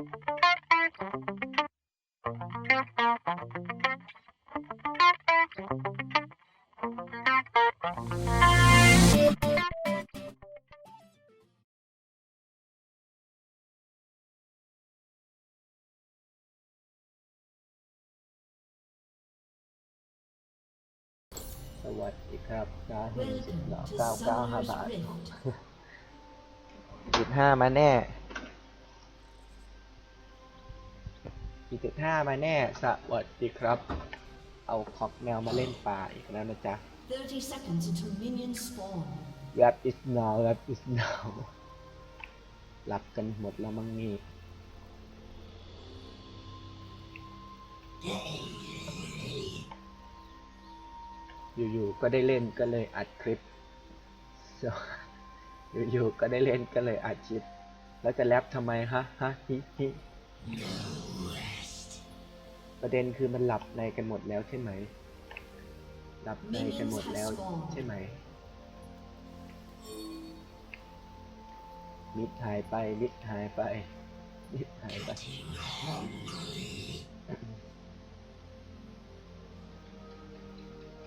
สวัสดีครับกาเห็นสิบ Welcome ดอก to เก้าเก้าห้า Summer's บาท Rift. จุดห้ามาแน่ จุดห้ามาแน่ สวัสดีครับ เอาคอกแมวมาเล่นป่าอีกแล้วนะจ๊ะ 30 seconds until minions spawn. Rap is now Rap is now หลับกันหมดแล้วมั้งนี่ อยู่ๆ ก็ได้เล่นก็เลยอัดคลิป So อยู่ๆ ก็ได้เล่นก็เลยอัดคลิป แล้วจะแรปทำไมฮะ ฮะ ฮิฮิ ประเด็นคือมันหลับในกันหมดแล้วใช่ไหม หลับในกันหมดแล้วใช่ไหม มิดหายไป มิดหายไป มิดหายไป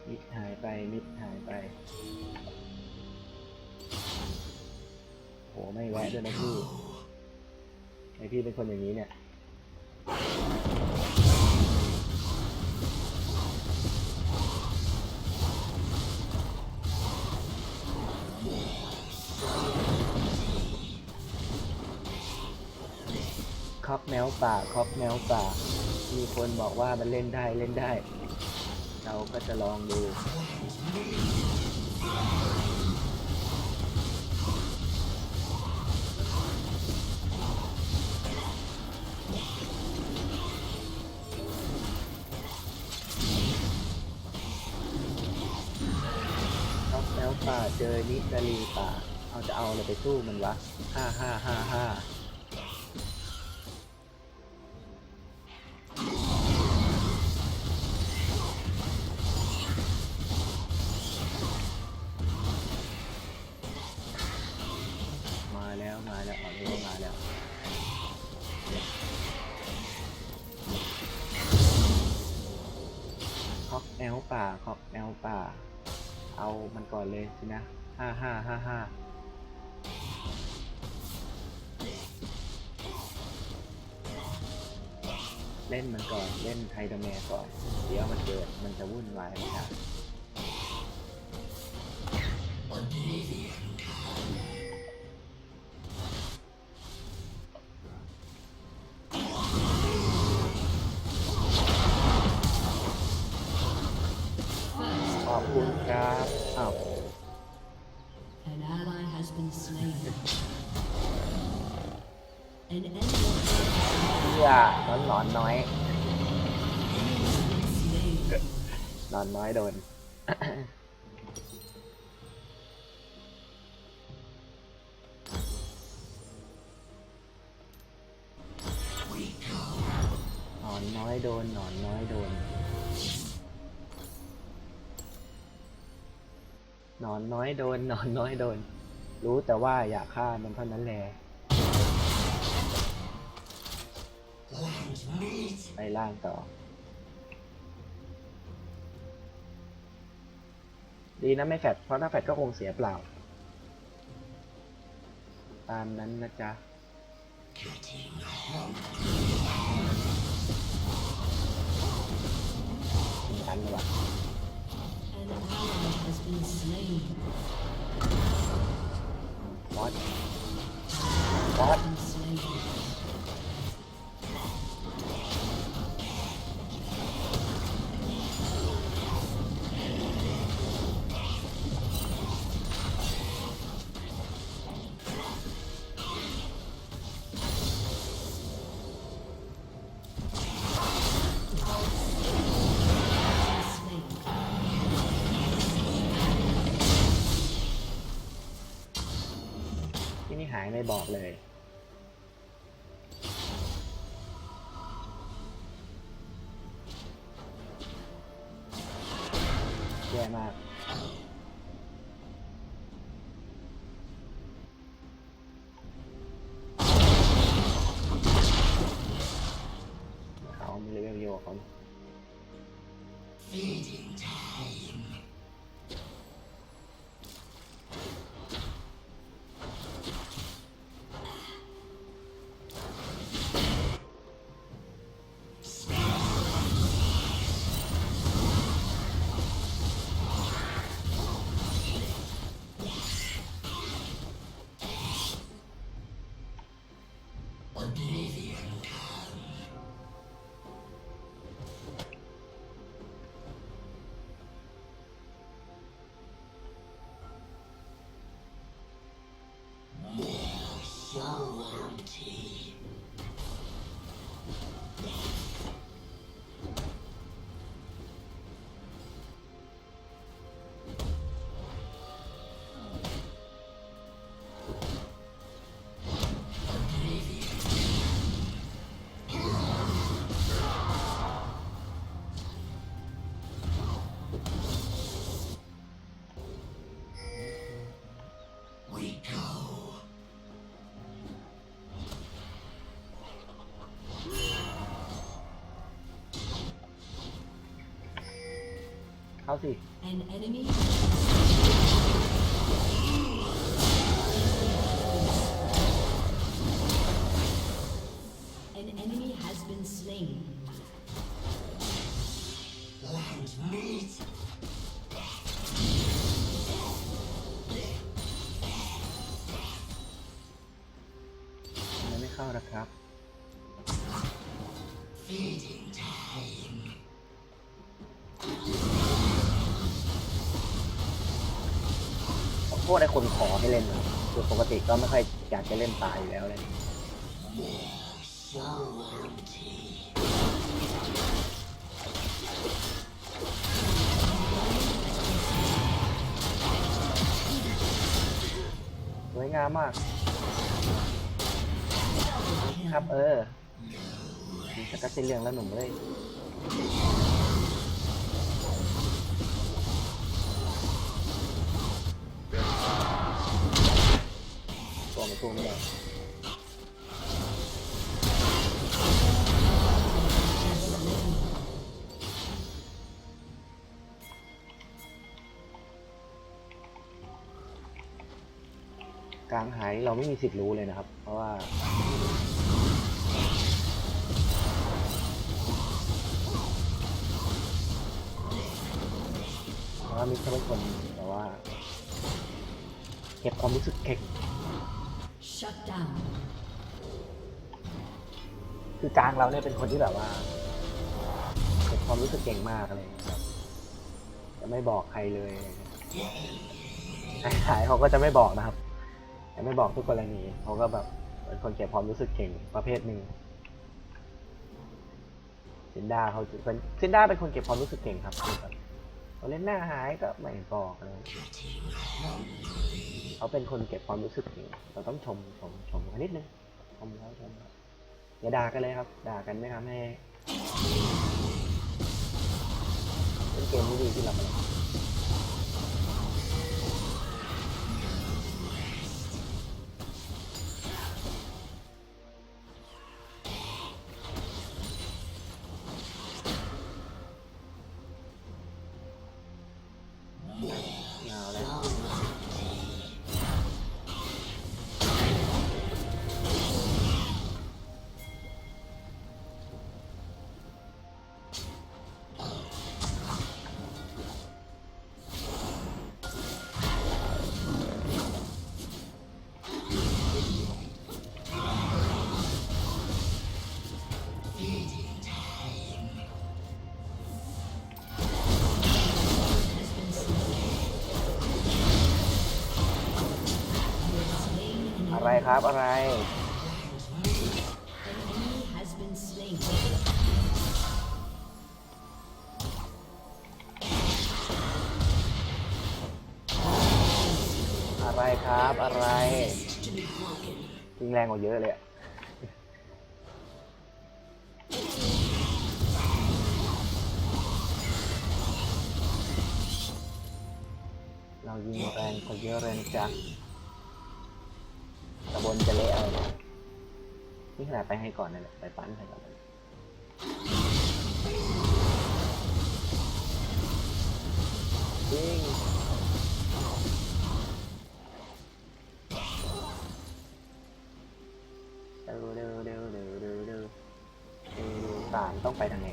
มิดหายไป มิดหายไป โห ไม่แวะด้วยนะพี่ไอพี่เป็นคนอย่างนี้เนี่ย ป่าคอกแมวป่า มีคนบอกว่ามันเล่นได้เล่นได้ เราก็จะลองดูคอกแมวป่าเจอนิกาลีป่า เอาจะเอาอะไรไปสู้มันวะ ห้าห้าห้าห้า ห้าห้าห้าเล่นมันก่อน เล่นไทยดแมก่อน เดี๋ยวมันเกิด มันจะวุ่นวายนะครับ อนน้อยโดน หนอนน้อยโดน หนอนน้อยโดน หนอนน้อยโดน หนอนน้อยโดน รู้แต่ว่าอยากฆ่ามันเท่านั้นแหละ ไปล่างต่อ ดีนะไม่แฟดเพราะถ้าแฟดก็คงเสียเปล่า ตามนั้นนะจ๊ะมีอันเลยว่ะ An ally has been slain. บอสบอส หายไม่บอกเลย Again. เข้าสิ ขอโทษไอ้คนขอให้เล่นนะคือปกติก็ไม่ค่อยอยากจะเล่นตายอยู่แล้วเลยสวยงามมาก ครับเออมีสกัดเส้นเรื่องแล้วหนุ่มเลยางหายเราไม่มีสิทธิ์รู้เลยนะครับ เพราะว่าเพราะว่ามิกเขาเป็นคนแบบว่าเก็บความรู้สึกเก่ง Shut down. คือกลางเราเนี่ยเป็นคนที่แบบว่าเก็บความรู้สึกเก่งมากอะไรอย่างเงี้ยครับจะไม่บอกใครเลยอะไรเงี้ยหายเขาก็จะไม่บอกนะครับ จะไม่บอกทุกกรณีเขาก็แบบเป็นคนเก็บความรู้สึกเก่งประเภทหนึ่งซินด้าเขาเป็นซินด้าเป็นคนเก็บความรู้สึกเก่งครับคือแบบเขาเล่นหน้าหายก็ไม่บอกเลยเขาเป็นคนเก็บความรู้สึกเก่งเราต้องชมชมชมเขานิดนึงชมเขาชมอย่าด่ากันเลยครับ ด่ากันไม่ทำให้เป็นเกมที่ดีที่เราไป ครับ อะไรอะไรครับ อะไรยิงแรงกว่าเยอะเลยเรายิงแรงกว่าเยอะเลยจ๊ะตะ อะไรเนี่ยนี่ขนาไปให้ก่อนนั่นแหละไปปั้นให้ก่อนเลยจริงเร็วเร็วเร็วเร็วเร็วเร็วเร็วสารต้องไปทางไหน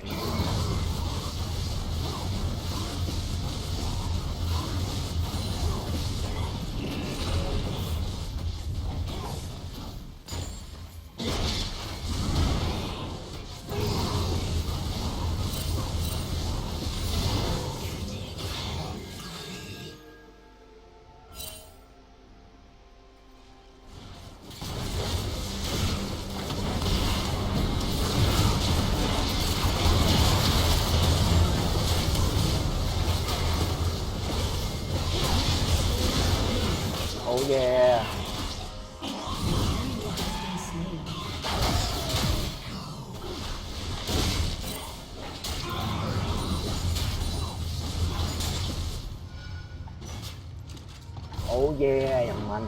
เย่อย่างมัน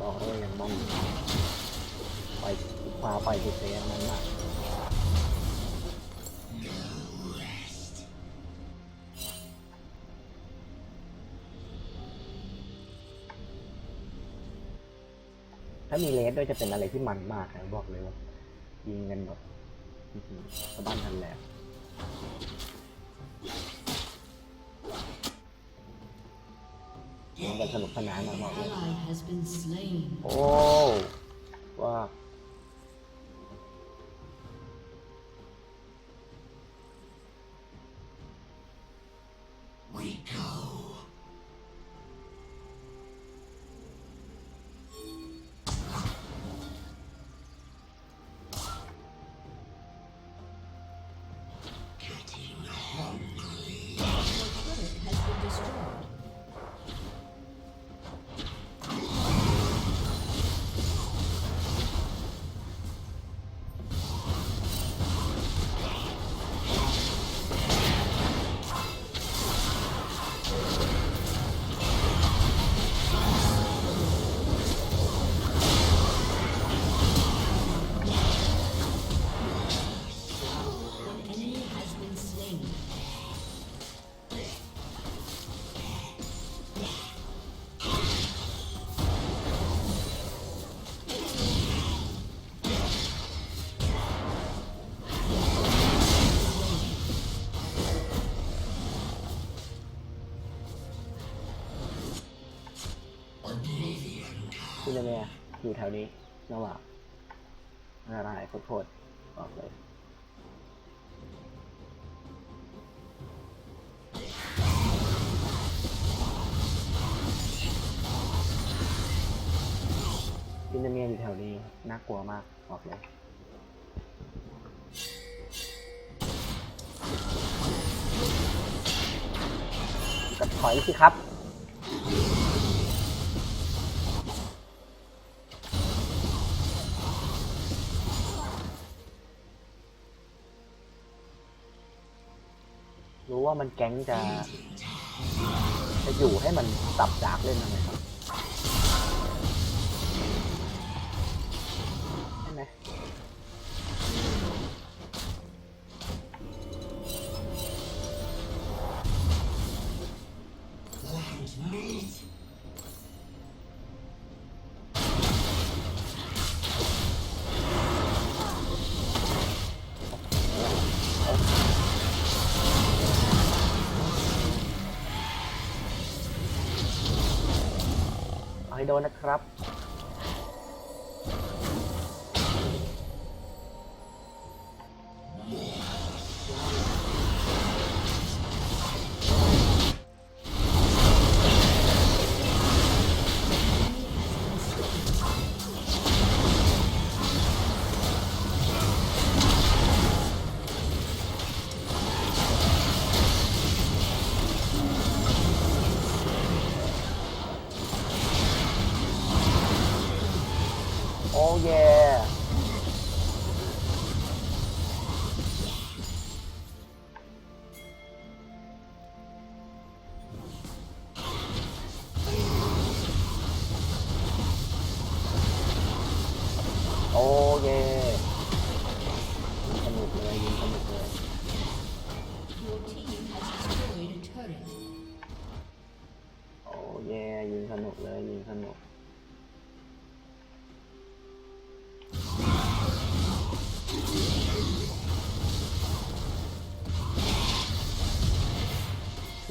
บอกเลยอย่างมันไปพาไปที่เซนนั้นมากถ้ามีเลสด้วยจะเป็นอะไรที่มันมากนะบอกเลยว่ายิงกันแบบสะบั้นทันแหลก กันสนุกสนานนะบอกเลย Ally has been slain. โอ้ว่า Your จะเนี่ยอยู่แถวนี้ระหว่างอะไรขอโทษบอกเลยจินเมียอยู่แถวนี้น่ากลัวมากบอกเลยกับถอยสิครับ ว่ามันแก๊งจะ จะอยู่ให้มันสับจากเล่นทำไมครับ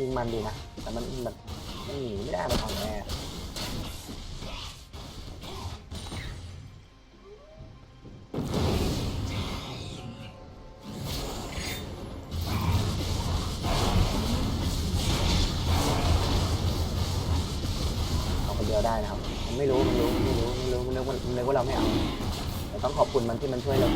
ริงมันดีนะ แต่มันแบบมันหนีไม่ได้มันอ่อนแอเอาคนเดียวได้นะครับไม่รู้ไมันรู้ไม่รู้ไมันรู้มันนึกว่ามันนึกว่าเราไม่เอาแต่ต้องขอบคุณมันที่มันช่วยเรา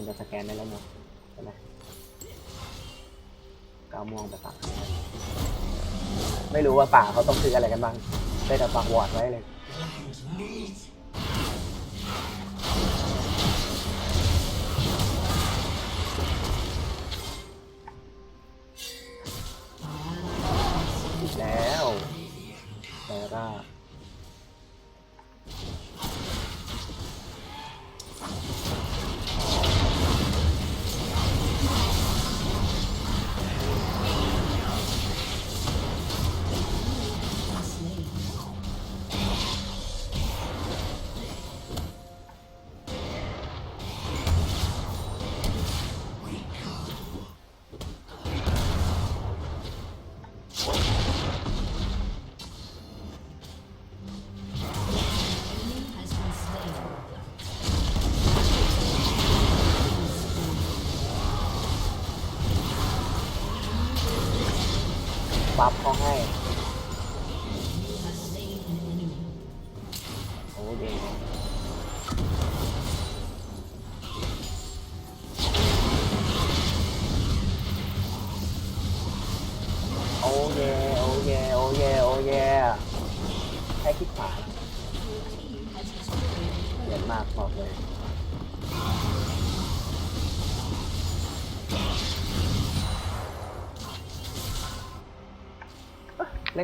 คนจะสแกนได้แล้วเนาะใช่ไหมกาวม่วงไปปักไม่รู้ว่าป่าเขาต้องซื้ออะไรกันบ้างได้แต่ปักวอร์ดไว้เลย บัฟเขาให้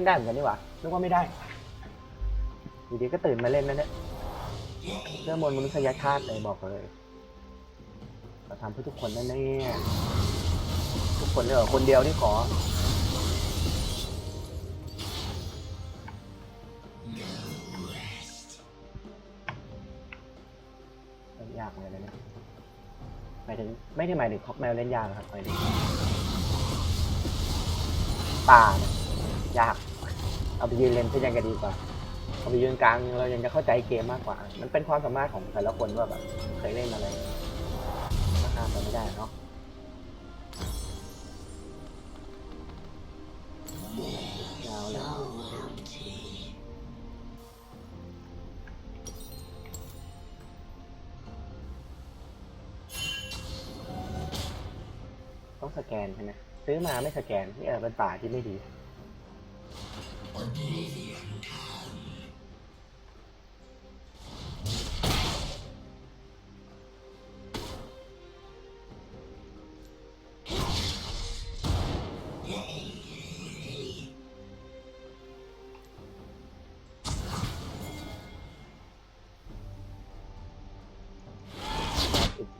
นได้เหมือนกันนี่หว่านึกว่าไม่ได้อยู่ดีก็ตื่นมาเล่นนั่นแหละเรื่องมนต์มนุษยชาติเลยบอกเลยเราทำเพื่อทุกคนแน่ๆทุกคนเลยเหรอคนเดียวที่ขอเล่นยากเลยนะเนี่ยหมายถึงไม่ได้หมายถึงท็อปแมวเล่นยากนะครับหมายถึงป่าเนี่ยยาก เอาไปยืนเล่นก็ยังจะดีกว่าเอาไปยืนกลางเรายังจะเข้าใจเกมมากกว่า มันเป็นความสามารถของแต่ละคนว่าแบบเคยเล่นอะไรก็ห้ามกันไม่ได้เนาะยาวเลยต้องสแกนใช่ไหมซื้อมาไม่สแกนนี่เออเป็นป่าที่ไม่ดี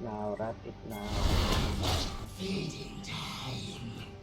now wrap it now ยิ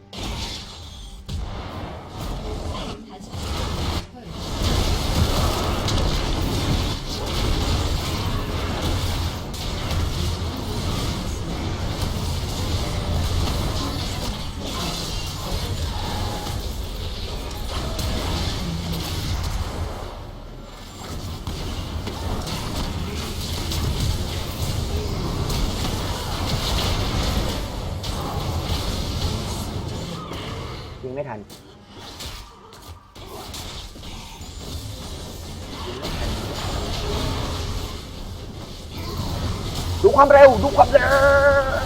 ความเร็ว ดูความเร็ว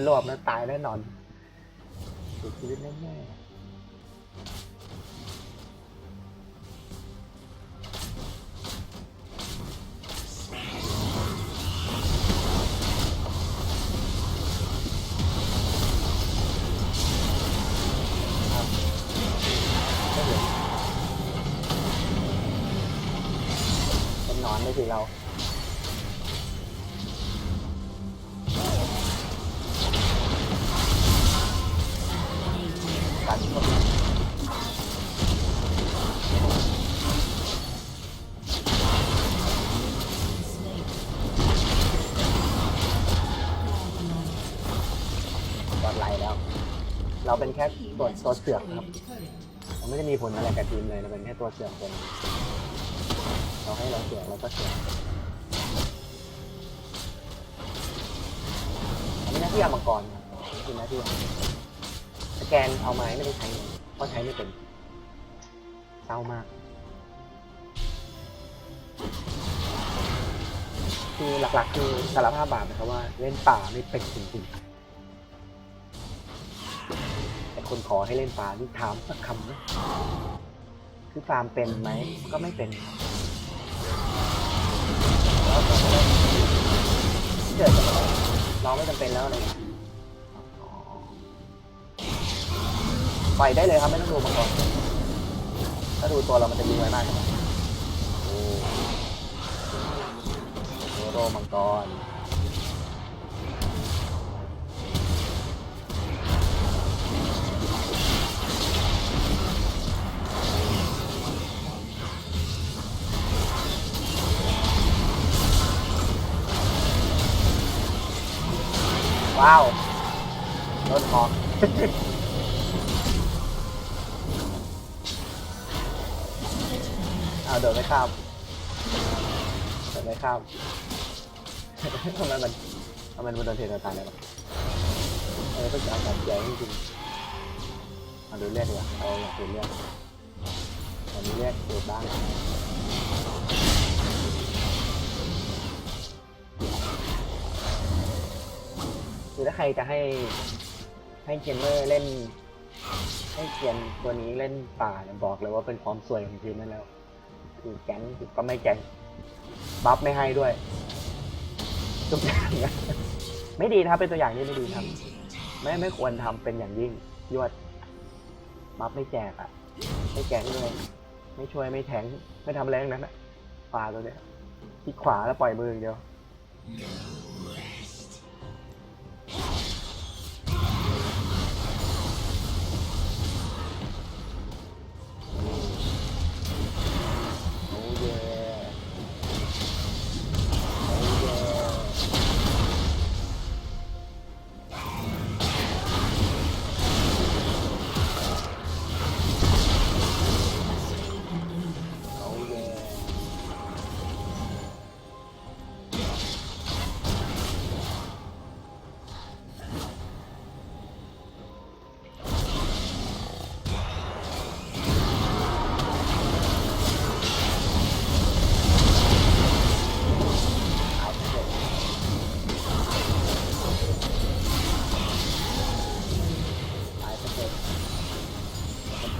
ถ้าโดนมันรวตายแน่นอนเสียชีวิตแน่ๆไม่เป็นนอนไม่สิเรา ตัวเสือกครับเราไม่ได้มีผลอะไรกับทีมเลยเราเป็นแค่ตัวเสือกคนเราให้เราเสือกเราก็เสือกอันนี้หน้าที่อามังกรครับนี่คือหน้าที่งสแกนเอาไม้ไม่ได้ใช้เลยเพราะใช้ไม่เป็นเศร้ามากคือหลักๆคือสารภาพบาปนะครับว่าเล่นป่าไม่เป็นจริงๆ คนขอให้เล่นป่านี่ถามสักคำนะคือฟาร์มเป็นไหมก็ไม่เป็นแล้วแต่เกิดจากอะไรเราไม่จำเป็นแล้วอะไรเงี้ยปล่อยได้เลยครับไม่ต้องดูมาก่อนถ้าดูตัวเรามันจะมีไว้มากใช่ไหมโอ้โหโรมังกร ว้าวรถหอมเอาเดินไม่ข้ามเดินไม่ข้ามทำไมมันทำไมมันโดนเทนตายเลยวะเออต้องการจับใจจริงเอาดูเลือดดีกว่าเอาอยากดูเลือดตอนนี้เลือดเกิดบ้าง คือถ้าใครจะให้ให้เกมเมอร์เล่น ให้เกียนตัวนี้เล่นป่าเนี่ยบอกเลยว่าเป็นความสวยของทีมนั่นแล้ว คือแก๊งก็ไม่แก๊งบัฟไม่ให้ด้วยทุกอย่างไม่ดีนะครับ เป็นตัวอย่างที่ไม่ดีครับ ไม่ไม่ควรทำเป็นอย่างยิ่งยวดบัฟไม่แจกอะไม่แก๊งเลยไม่ช่วยไม่แทงไม่ทำแรงนั้นอะป่าตัวเนี้ยคลิกขวาแล้วปล่อยมืออย่างเดียว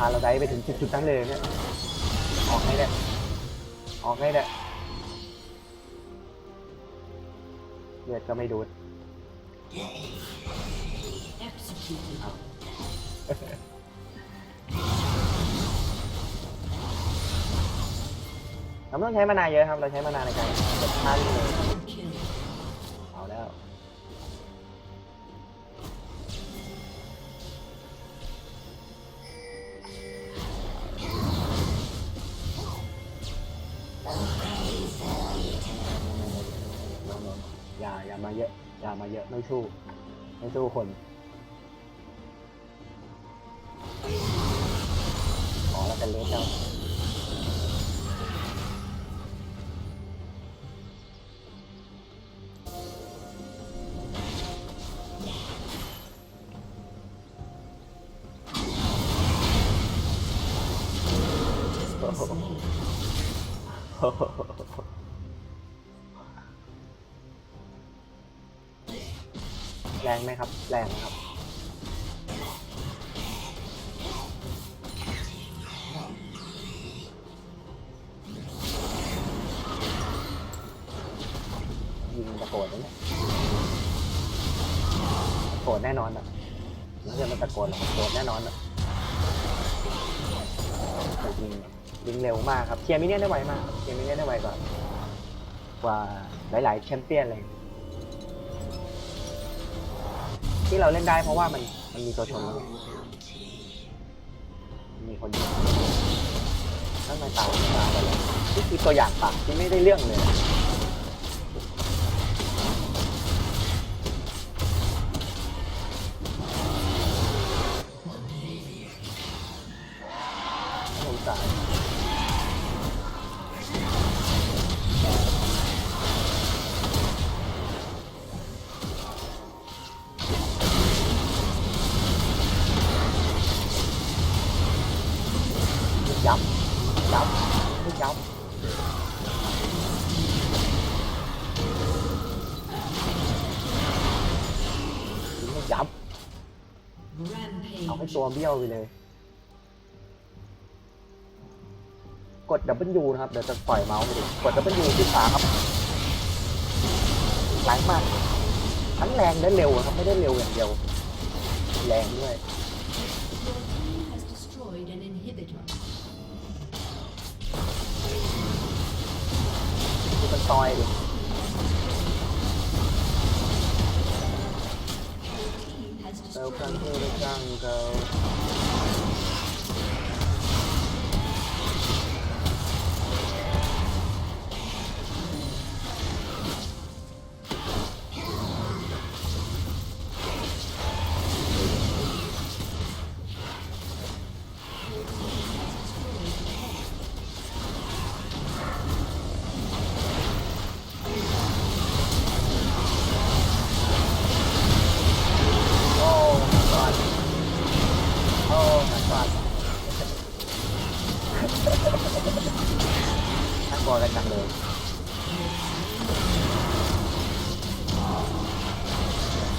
าเราได้ไปถึงจุดๆนั้นเลยเนี่ยออกให้ได้ออกให้ได้เลือดก็ไม่ดูด Executed. เราไม่ต้องใช้มานานเยอะครับ เราใช้มานานในการเก็บท่าเลย ไม่สู้ไม่สู้คนอ๋อแล้วเป็นเล็กแล้ว รงไหมครับ แรงนะครับ ยิงตะโกนนั่นแหละตะโกนแน่นอนอะไม่ใช่มันตะโกนหรอกตะโกนแน่นอนอะแต่ยิงยิงเร็วมากครับเคลียร์มิเนี่ยนได้ไวมากเคลียร์มิเนี่ยนได้ไวกว่ากว่าหลาย ๆ แชมเปี้ยนเลย ที่เราเล่นได้เพราะว่ามันมันมีตัวชนแล้วไงมีคนยิงถ้าไม่ตายไม่ตายไปเลยนี่คือตัวอย่างปากที่ไม่ได้เรื่องเลย ยวไปเลย กด W นะครับ เดี๋ยวจะปล่อยเมาส์ไปดูกด W ที่ขาครับแรงมาก ทั้งแรงและเร็วครับ ไม่ได้เร็วอย่างเดียว แรงด้วย Your team has destroyed an inhibitor. ดูมันซอยดิเร็ว destroyed ครั้ง an ที่ inhibitor. จังเกิ น่ากลัวกันจังเลย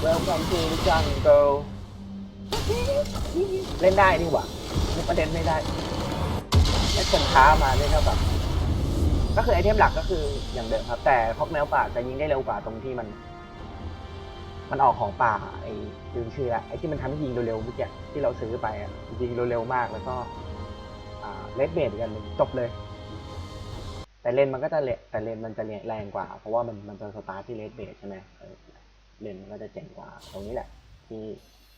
Welcome to the jungle เล่นได้นี่หว่านี่ประเด็นไม่ได้แค่คนท้ามาเล่นเท่ากับก็คือไอเทมหลักก็คืออย่างเดิมครับ แต่พอกแมวป่าจะยิงได้เร็วกว่าตรงที่มัน มันออกของป่า ไอ้ลืมชื่อละไอ้ที่มันทำให้ยิงเร็วๆเมื่อกี้ที่เราซื้อไปอะยิงเร็วๆมากแล้วก็อ่าเลดเบดกันจบเลย แต่เลนมันก็จะเละแต่เลนมันจะแรงกว่า เพราะว่ามันมันจะสตาร์ทที่เลดเบดใช่ไหมเลนมันก็จะเจ๋งกว่า ตรงนี้แหละ ที่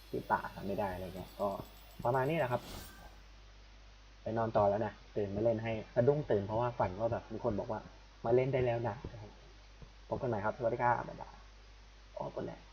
ที่ป่าทำไม่ได้อะไรเงี้ยก็ประมาณนี้แหละครับ ไปนอนต่อแล้วนะตื่นมาเล่นให้สะดุ้งตื่นเพราะว่าฝันว่าแบบมีคนบอกว่า มาเล่นได้แล้วนะพบกันใหม่ครับสวัสดีครับบ๊ายบายอ๋อกดและอ๋อ